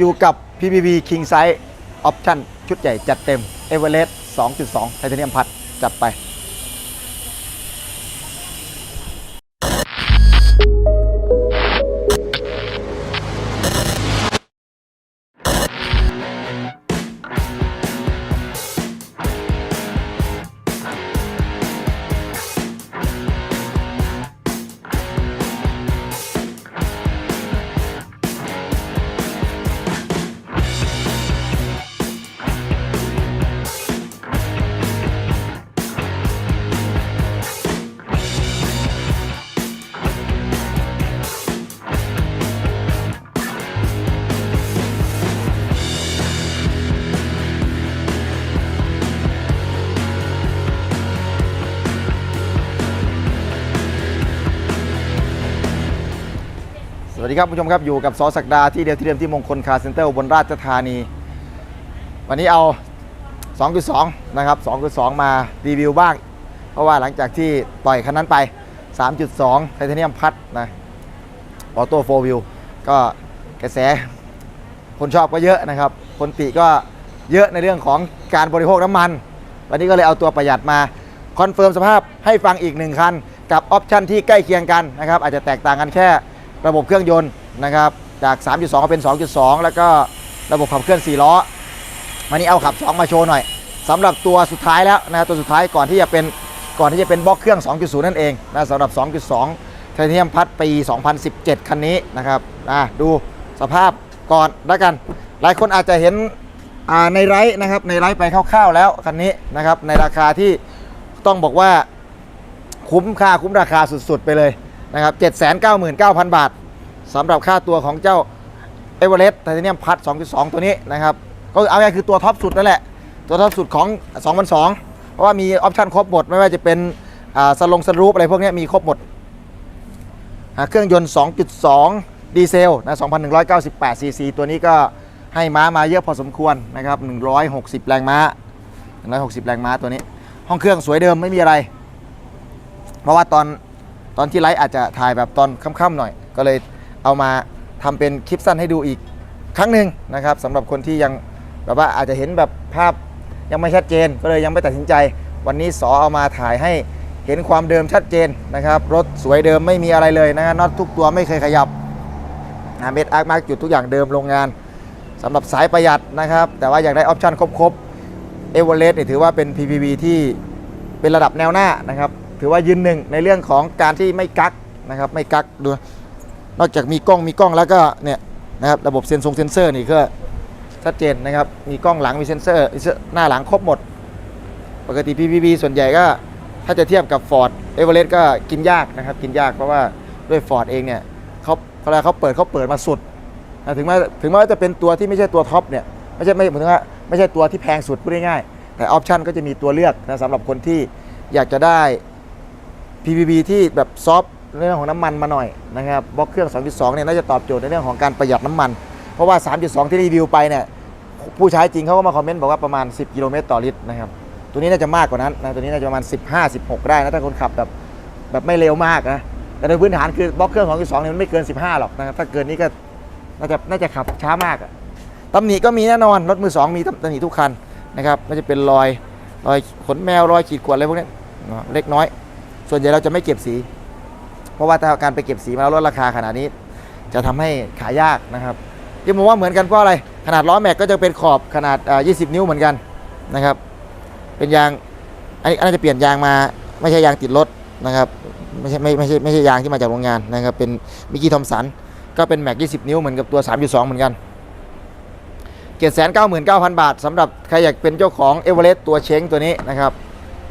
อยู่กับ PPV King Size Option ชุดใหญ่จัดเต็ม Everest 2.2 ไทเทเนียมพัดจัดไป ครับผู้ชมครับอยู่กับซอสักดาที่เดียวที่เดิมที่มงคลคาร์เซ็นเตอร์บนราชธานี วันนี้เอา 2.2 นะครับ 2.2 มารีวิวบ้าง เพราะว่าหลังจากที่ปล่อยคันนั้นไป 3.2 ไทเทเนียมพัดนะออโต้โฟวิวก็กระแสคนชอบก็เยอะนะครับ คนติก็เยอะในเรื่องของการบริโภคน้ำมัน วันนี้ก็เลยเอาตัวประหยัดมาคอนเฟิร์มสภาพให้ฟังอีกหนึ่งคัน กับออปชันที่ใกล้เคียงกันนะครับอาจจะแตกต่างกันแค่ ระบบเครื่องยนต์นะครับจาก 3.2 เป็น 2.2 แล้วก็ระบบขับเคลื่อน 4 ล้อวันนี้เอาขับ 2 มาโชว์หน่อยสำหรับตัวสุดท้ายแล้วนะตัวสุดท้ายก่อนที่จะเป็นก่อนที่จะเป็นบล็อกเครื่อง 2.0 นั่นเองนะสำหรับ 2.2 ไทเทเนียมพัดปี 2017 คันนี้นะครับอะดูสภาพก่อนแล้วกัน หลายคนอาจจะเห็นอ่าในไลฟ์นะครับในไลฟ์ไปคร่าวๆแล้วคันนี้นะครับในราคาที่ต้องบอกว่าคุ้มค่าคุ้มราคาสุดๆไปเลย นะครับ 799,000 บาทสำหรับค่าตัวของเจ้าเอเวอเรสต์ไทเทเนียมพัด2.2 ตัวนี้นะครับ ก็เอาง่ายคือตัวท็อปสุดนั่นแหละ ตัวท็อปสุดของ 2002 เพราะว่ามีออปชันครบหมด ไม่ว่าจะเป็นอ่าสลงสรูปอะไรพวกนี้มีครบหมดอ่าเครื่องยนต์ 2.2 ดีเซลนะ 2,198 ซีซี ตัวนี้ก็ให้ม้ามาเยอะพอสมควรนะครับ 160 แรงม้า 160 แรงม้าตัวนี้ ห้องเครื่องสวยเดิมไม่มีอะไร เพราะว่าตอน ตอนที่ไลฟ์อาจจะถ่ายแบบตอนค่ำๆหน่อย ก็เลยเอามาทำเป็นคลิปสั้นให้ดูอีกครั้งหนึ่งนะครับสำหรับคนที่ยังแบบว่าอาจจะเห็นแบบภาพยังไม่ชัดเจน ก็เลยยังไม่ตัดสินใจ วันนี้สอเอามาถ่ายให้เห็นความเดิมชัดเจนนะครับรถสวยเดิมไม่มีอะไรเลยนะน็อตทุกตัวไม่เคยขยับนะเม็ดอาร์คมาร์กจุดทุกอย่างเดิมโรงงานสำหรับสายประหยัดนะครับ แต่ว่าอยากได้ออปชั่นครบๆเอเวอเรสต์นี่ถือว่าเป็น PPV ที่เป็นระดับแนวหน้านะครับ ถือว่ายืนหนึ่งในเรื่องของการที่ไม่กักนะครับไม่กักดูนอกจากมีกล้องมีกล้องแล้วก็เนี่ยนะครับระบบเซนซงเซนเซอร์นี่ก็ชัดเจนนะครับมีกล้องหลังมีเซนเซอร์หน้าหลังครบหมด ปกติ PPV ส่วนใหญ่ก็ถ้าจะเทียบกับ Ford e v e r e s t ก็กินยากนะครับกินยากเพราะว่าด้วย Ford เองเนี่ยเขาเวลาเขาเปิดเขาเปิดมาสุดนะถึงแม้ถึงแม้ว่าจะเป็นตัวที่ไม่ใช่ตัวท็อปเนี่ยไม่ใช่ไม่หมายถึงว่าไม่ใช่ตัวที่แพงสุดพูดง่ายๆแต่ออปชันก็จะมีตัวเลือกนะสำหรับคนที่อยากจะได้ PPV ที่แบบซอฟในเรื่องของน้ำมันมาหน่อยนะครับบล็อกเครื่อง 2.2 เนี่ยน่าจะตอบโจทย์ในเรื่องของการประหยัดน้ำมัน เพราะว่า 3.2 ที่รีวิวไปเนี่ยผู้ใช้จริงเขาก็มาคอมเมนต์บอกว่าประมาณ 10 กิโลเมตรต่อลิตรนะครับตัวนี้น่าจะมากกว่านั้นนะตัวนี้น่าจะประมาณ 15 16 ได้นะถ้าคนขับแบบแบบไม่เร็วมากนะแต่โดยพื้นฐานคือบล็อกเครื่อง 2.2 เนี่ยมันไม่เกิน 15 หรอกนะครับถ้าเกินนี้ก็น่าจะน่าจะขับช้ามากอะตำหนิก็มีแน่นอนรถมือ 2 มีตำหนิทุกคันนะครับไม่าจะเป็นรอยรอยขนแมวรอยขีดข่วนอะไรพวกนี้เล็กน้อย ส่วนใหญ่เราจะไม่เก็บสี เพราะว่าถ้าการไปเก็บสีมาแล้วลดราคาขนาดนี้ จะทำให้ขายยากนะครับที่ผมว่าเหมือนกันเพราะอะไร ขนาดล้อแม็กก็จะเป็นขอบขนาด 20 นิ้วเหมือนกันนะครับ เป็นยางอันนี้อันน่าจะเปลี่ยนยางมาไม่ใช่ยางติดรถนะครับไม่ใช่ไม่ไม่ใช่ไม่ใช่ยางที่มาจากโรงงานนะครับเป็นมิกกี้ทอมสันก็เป็นแม็ก 20 นิ้วเหมือนกับตัว 3.2 เหมือนกันเกียรติแสนเก้าหมื่นเก้าพันบาทสำหรับใครอยากเป็นเจ้าของเอเวอเรสต์ตัวเช้งตัวนี้นะครับ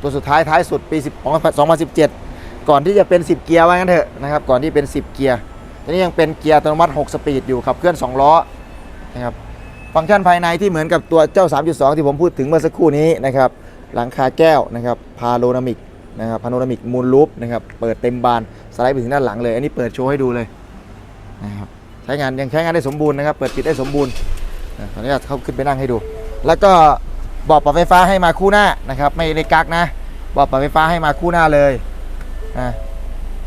ตัวสุดท้ายท้ายสุดปี1 2017 ก่อนที่จะเป็น 10 เกียร์ว่างั้นเถอะนะครับ ก่อนที่เป็น 10 เกียร์ตอนนี้ยังเป็นเกียร์อัตโนมัติ 6 สปีดอยู่ขับเคลื่อน 2 ล้อนะครับ ฟังก์ชันภายในที่เหมือนกับตัวเจ้า 3.2 ที่ผมพูดถึงเมื่อสักครู่นี้นะครับ หลังคาแก้วนะครับ พาโรนามิกนะครับพาโนรามิกมูลลูปนะครับ เปิดเต็มบานสไลด์ไปถึงด้านหลังเลย อันนี้เปิดโชว์ให้ดูเลยนะครับ ใช้งานยังใช้งานได้สมบูรณ์นะครับ เปิดปิดได้สมบูรณ์ขออนุญาตเข้าขึ้นไปนั่งให้ดู แล้วก็ บอกปรับไฟฟ้าให้มาคู่หน้านะครับ ไม่ได้กักนะ บอกปรับไฟฟ้าให้มาคู่หน้าเลยนะ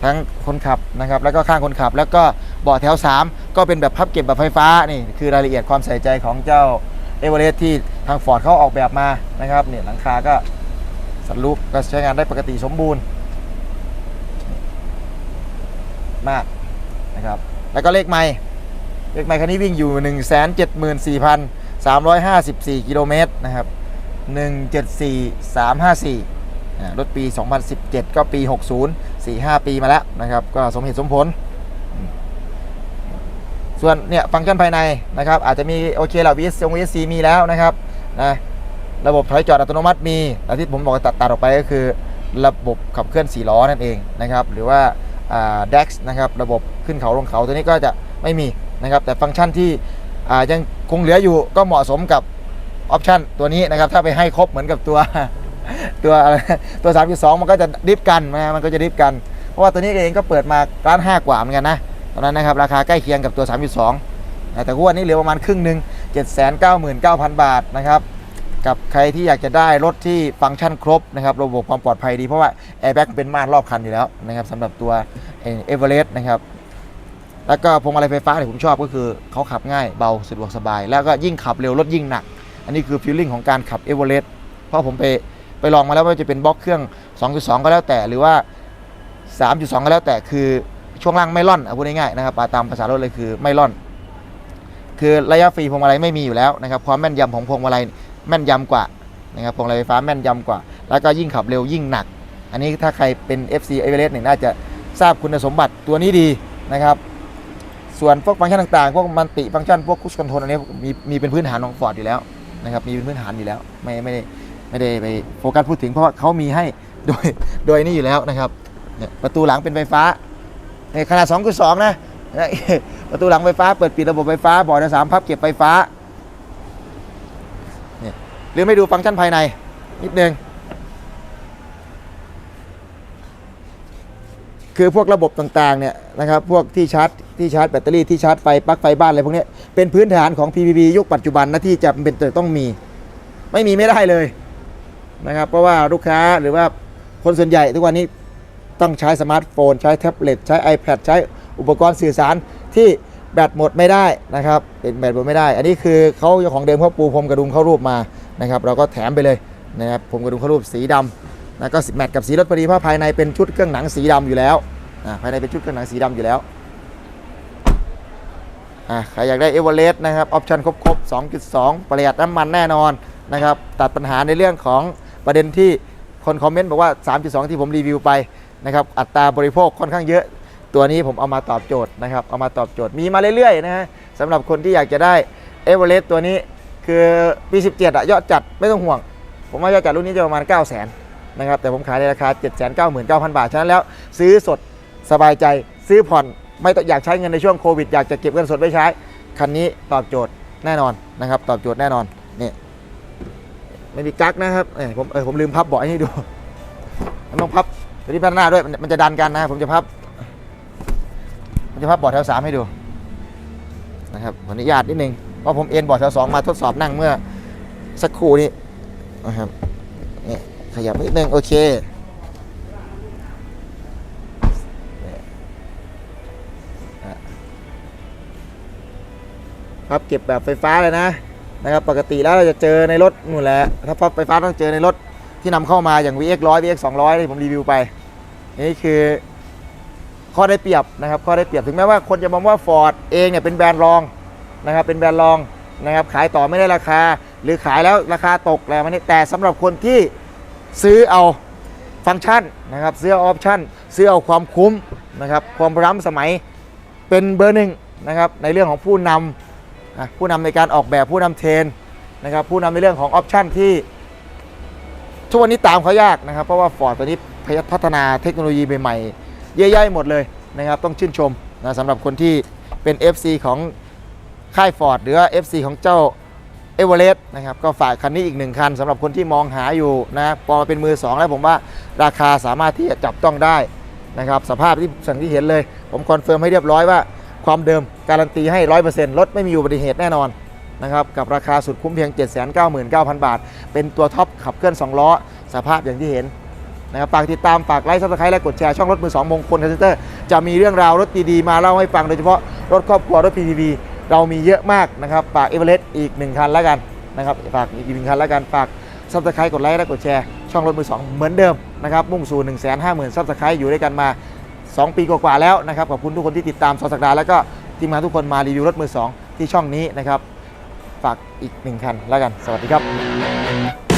ทั้งคนขับนะครับ แล้วก็ข้างคนขับ แล้วก็เบาะแถว 3 ก็เป็นแบบพับเก็บแบบไฟฟ้านี่คือรายละเอียดความใส่ใจของเจ้าเอเวอเรสที่ทางฟอร์ดเขาออกแบบมานะครับเนี่ยหลังคาก็สันลูกก็ใช้งานได้ปกติสมบูรณ์มากนะครับ แล้วก็เลขไม้เลขไม้คันนี้วิ่งอยู่ 1 7 4 3 5 4 กิโลเมตรนะครับ 174354อ่ารถปี 2017 ก็ปี 60 45 ปีมาแล้วนะครับ ก็สมเหตุสมผล ส่วนเนี่ยฟังก์ชันภายในนะครับ อาจจะมีโอเคแหละ VS ง VSC มีแล้วนะครับนะระบบถอยจอดอัตโนมัติมีแต่ที่ผมบอกตัดตัดออกไปก็คือระบบขับเคลื่อน4ล้อนั่นเองนะครับหรือว่าอ่า DEX นะครับระบบขึ้นเขาลงเขาตัวนี้ก็จะไม่มีนะครับแต่ฟังก์ชันที่อ่ายังคงเหลืออยู่ก็เหมาะสมกับ ออปชันตัวนี้นะครับถ้าไปให้ครบเหมือนกับตัวตัวอะไรตัว 3.2 มันก็จะดิฟกันนะมันก็จะดิฟกัน เพราะว่าตัวนี้เองก็เปิดมาร้านห้ากว่าเหมือนกันนะตอนนั้นนะครับราคาใกล้เคียงกับตัว 3.2นะแต่งวดนี้เหลือประมาณครึ่งหนึ่ง799,000 บาทนะครับกับใครที่อยากจะได้รถที่ฟังก์ชันครบนะครับระบบความปลอดภัยดีเพราะว่าแอร์แบ็กเป็นม่านรอบคันอยู่แล้วนะครับสำหรับตัวเอเวอเรสต์นะครับแล้วก็พวงมาลัยไฟฟ้าที่ผมชอบก็คือเขาขับง่ายเบาสะดวกสบาย แล้วก็ยิ่งขับเร็วรถยิ่งหนัก อันนี้คือฟีลลิ่งของการขับเอเวอเรสต์เพราะผมไปไปลองมาแล้วว่าจะเป็นบล็อกเครื่อง 2.2 ก็แล้วแต่หรือว่า 3.2 ก็แล้วแต่คือช่วงล่างไม่ล่อนเอาพูดง่ายๆนะครับตามภาษารถเลยคือไม่ล่อน คือระยะฟรีพวงมาลัยไม่มีอยู่แล้วนะครับความแม่นยำของพวงมาลัยแม่นยำกว่านะครับพวงมาลัยไฟฟ้าแม่นยำกว่า แล้วก็ยิ่งขับเร็วยิ่งหนัก อันนี้ถ้าใครเป็น FC e v e r e s t เนี่ยน่าจะทราบคุณสมบัติตัวนี้ดีนะครับ ส่วนพวกฟังก์ชันต่างๆ พวกมันติฟังก์ชันพวกคุชคอนโทรลอันนี้มีมีเป็นพื้นฐานของฟอร์ดอยู่แล้ว นะครับมีเป็นพื้นฐานอยู่แล้ว ไม่ไม่ได้ไม่ได้ไปโฟกัสพูดถึงเพราะว่าเขามีให้โดยโดยนี่อยู่แล้วนะครับเนี่ยประตูหลังเป็นไฟฟ้าในขนาด2.2นะนะประตูหลังไฟฟ้าเปิดปิดระบบไฟฟ้าบอร์ดโดยสามพับเก็บไฟฟ้าเนี่ยหรือไม่ดูฟังก์ชันภายในนิดนึง คือพวกระบบต่างๆเนี่ยนะครับพวกที่ชาร์จที่ชาร์จแบตเตอรี่ที่ชาร์จไฟปลั๊กไฟบ้านอะไรพวกนี้เป็นพื้นฐานของ PPB ยุคปัจจุบันนะที่จะเป็นต้องมี ไม่มีไม่ได้เลยนะครับเพราะว่าลูกค้าหรือว่าคนส่วนใหญ่ทุกวันนี้ต้องใช้สมาร์ทโฟน ใช้แท็บเล็ตใช้ iPad ใช้อุปกรณ์สื่อสารที่แบตหมดไม่ได้นะครับเป็นแบตหมดไม่ได้ อันนี้คือเขาเจ้าของเดิมเขาปูพรมกระดุมเข้ารูปมานะครับ เราก็แถมไปเลยนะครับผมกระดุมเข้ารูปสีดำ แล้วก็แมทกับสีรถพอดีเพราะภายในเป็นชุดเครื่องหนังสีดำอยู่แล้วอ่าภายในเป็นชุดเครื่องหนังสีดำอยู่แล้วอ่าใครอยากได้เอเวอเรสต์นะครับออปชั่นครบๆ2.2 ประหยัดน้ำมันแน่นอนนะครับตัดปัญหาในเรื่องของประเด็นที่คนคอมเมนต์บอกว่า 3.2 ที่ผมรีวิวไปนะครับอัตราบริโภคค่อนข้างเยอะ ตัวนี้ผมเอามาตอบโจทย์นะครับเอามาตอบโจทย์มีมาเรื่อยๆนะฮะสำหรับคนที่อยากจะได้เอเวอเรสต์ตัวนี้คือปี 17อะยอดจัดไม่ต้องห่วง ผมว่ายอดจัดรุ่นนี้จะประมาณ 9 0 0 0 0 นะครับแต่ผมขายในราคา 799,000 บาท ฉะนั้นแล้ว ซื้อสดสบายใจซื้อผ่อนไม่ต้องอยากใช้เงินในช่วงโควิดอยากจะเก็บเงินสดไว้ใช้ คันนี้ตอบโจทย์แน่นอนนะครับ ตอบโจทย์แน่นอนนี่ไม่มีกั๊กนะครับเอ้ยผมเออผมลืมพับเบาะให้ดูมันต้องพับตัวนี้พันหน้าด้วยมันจะดันกันนะผมจะพับผมจะพับเบอร์ดแถวสามให้ดูนะครับขออนุญาตนิดนึงเพราะผมเอ็นเบอร์ดแถวสองมาทดสอบนั่งเมื่อสักครู่นี้นะครับ ขยับนิดนึงโอเคนี่อะพับเก็บแบบไฟฟ้าเลยนะนะครับปกติแล้วเราจะเจอในรถนู่นแหละถ้าพับไฟฟ้าต้องเจอในรถที่นำเข้ามาอย่าง VX 100 VX 200ที่ผมรีวิวไปนี่คือข้อได้เปรียบนะครับข้อได้เปรียบถึงแม้ว่าคนจะมองว่า Ford เองเนี่ยเป็นแบรนด์รองนะครับเป็นแบรนด์รองนะครับขายต่อไม่ได้ราคา หรือขายแล้วราคาตกแล้วมันนี่แต่สำหรับคนที่ ซื้อเอาฟังก์ชันนะครับซื้อเอาออปชั่นซื้อเอาความคุ้มนะครับความร้ำสมัยเป็นเบอร์หนึ่งนะครับในเรื่องของผู้นำผู้นำในการออกแบบผู้นำเทรนนะครับผู้นำในเรื่องของออปชั่นที่ทุกวันนี้ตามเขายากนะครับ เพราะว่า Ford ตัวนี้พัฒนาเทคโนโลยีใหม่ๆเยอะแยะหมดเลยนะครับต้องชื่นชมนะสำหรับคนที่เป็น FC ของค่าย Ford หรือว่า FC ของเจ้า เอเวอเรสต์นะครับก็ฝากคันนี้อีกหนึ่งคันสำหรับคนที่มองหาอยู่นะพอมาเป็นมือ 2 แล้วผมว่าราคาสามารถที่จะจับต้องได้นะครับสภาพที่สั่งที่เห็นเลย ผมคอนเฟิร์มให้เรียบร้อยว่า ความเดิมการันตีให้ 100%รถไม่มีอุบัติเหตุแน่นอนนะครับกับราคาสุดคุ้มเพียง 799,000 บาท เป็นตัวท็อปขับเคลื่อน 2 ล้อ สภาพอย่างที่เห็นนะครับฝากติดตาม ฝากไลค์ซับสไครต์และกดแชร์ช่องรถมือสองมงคลคาเซนเตอร์จะมีเรื่องราวรถดีๆ มาเล่าให้ฟังโดยเฉพาะรถครอบครัวรถ PTV เรามีเยอะมากนะครับฝากเอเวอเรสต์อีกหนึ่งคันแล้วกันนะครับฝากอีกหนึ่งคันแล้วกันฝากซับสไครต์กดไลค์และกดแชร์ช่องรถมือสองเหมือนเดิมนะครับมุ่งสู่ 1 5 0 0 0 0ซับสไครต์อยู่ด้วยกันมา 2 ปีกว่าๆแล้วนะครับขอบคุณทุกคนที่ติดตามสอสัปดาห์แล้วก็ทีมงานทุกคนมารีวิวรถมือสองที่ช่องนี้นะครับฝากอีกหนึ่งคันแล้วกัน สวัสดีครับ